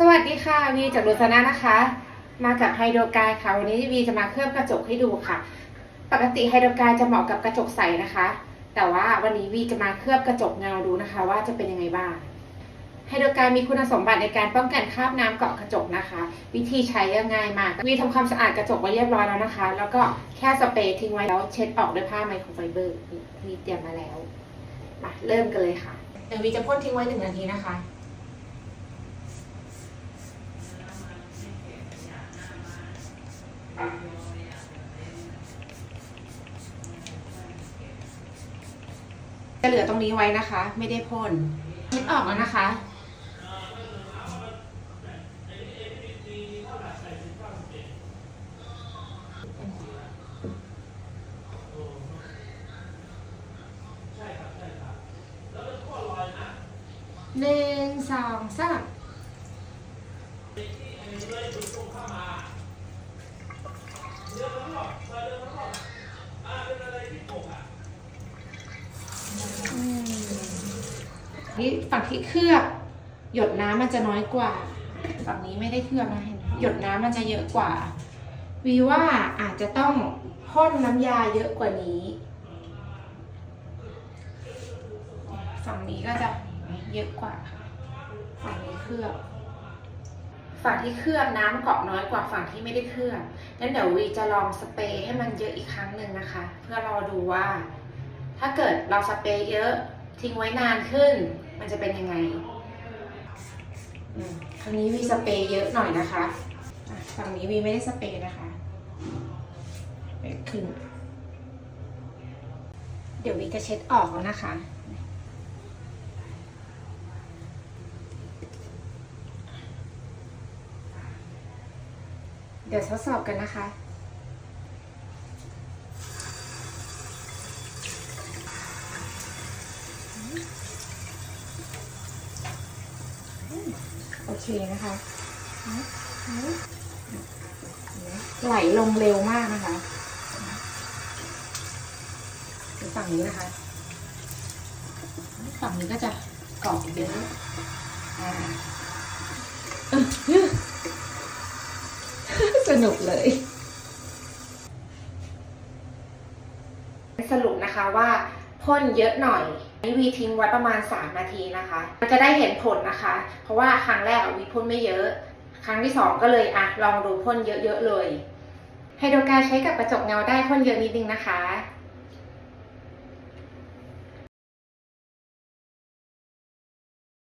สวัสดีค่ะวีจากลูซานานะคะ มากับไฮโดรกายค่ะวันนี้วีจะมาเคลือบกระจกให้ดูค่ะ ปกติไฮโดรกายจะเหมาะกับกระจกใสนะคะ แต่ว่าวันนี้วีจะมาเคลือบกระจกเงาดูนะคะ ว่าจะเป็นยังไงบ้างไฮโดรกายมีคุณสมบัติในการป้องกันคราบน้ำเกาะกระจกนะคะ วิธีใช้ง่ายมากวีทำความสะอาดกระจกไว้เรียบร้อยแล้วนะคะ แล้วก็แค่สเปรย์ทิ้งไว้แล้วเช็ดออกด้วยผ้าไมโครไฟเบอร์วีเตรียมมาแล้วมาเริ่มกันเลยค่ะเดี๋ยววีจะพ่นทิ้งไว้หนึ่งนาทีนะคะ จะเหลือตรงนี้ไว้นะคะ ไม่ได้พ่นเช็ดออกแล้วนะคะ หนึ่งสองสามอืม นี่ฝั่งที่เคลือบ หยดน้ำมันจะน้อยกว่า ฝั่งนี้ไม่ได้เคลือบนะเห็นไหมหยดน้ำมันจะเยอะกว่า วีว่าอาจจะต้องพ่นน้ำยาเยอะกว่านี้ ฝั่งนี้ก็จะเยอะกว่า ฝั่งนี้เคลือบ ฝั่งที่เคลือบน้ำเกาะน้อยกว่าฝั่งที่ไม่ได้เคลือบงั้นเดี๋ยววีจะลองสเปรย์ให้มันเยอะอีกครั้งหนึ่งนะคะ เพื่อรอดูว่า ถ้าเกิดเราสเปรย์เยอะทิ้งไว้นานขึ้น มันจะเป็นยังไงครั้งนี้วีสเปรย์เยอะหน่อยนะคะอะฝั่งนี้วีไม่ได้สเปรย์นะคะไปขึ้น เดี๋ยววีจะเช็ดออกแล้วนะคะ เดี๋ยวทดสอบกันนะคะ โอเคนะคะไหลลงเร็วมากนะคะดูฝั่งนี้นะคะ ฝั่งนี้ก็จะเกาะเยอะอ่าเอ้ยส นุกเลย สรุปนะคะว่าพ่นเยอะหน่อยนี่วีทิ้งไว้ประมาณ 3 นาทีนะคะมันจะได้เห็นผลนะคะ เพราะว่าครั้งแรกวีพ่นไม่เยอะ ครั้งที่ 2 ก็เลยอะลองดูพ่นเยอะๆเลยไฮโดรกาใช้กับกระจกเงาได้พ่นเยอะนิดนึงนะคะ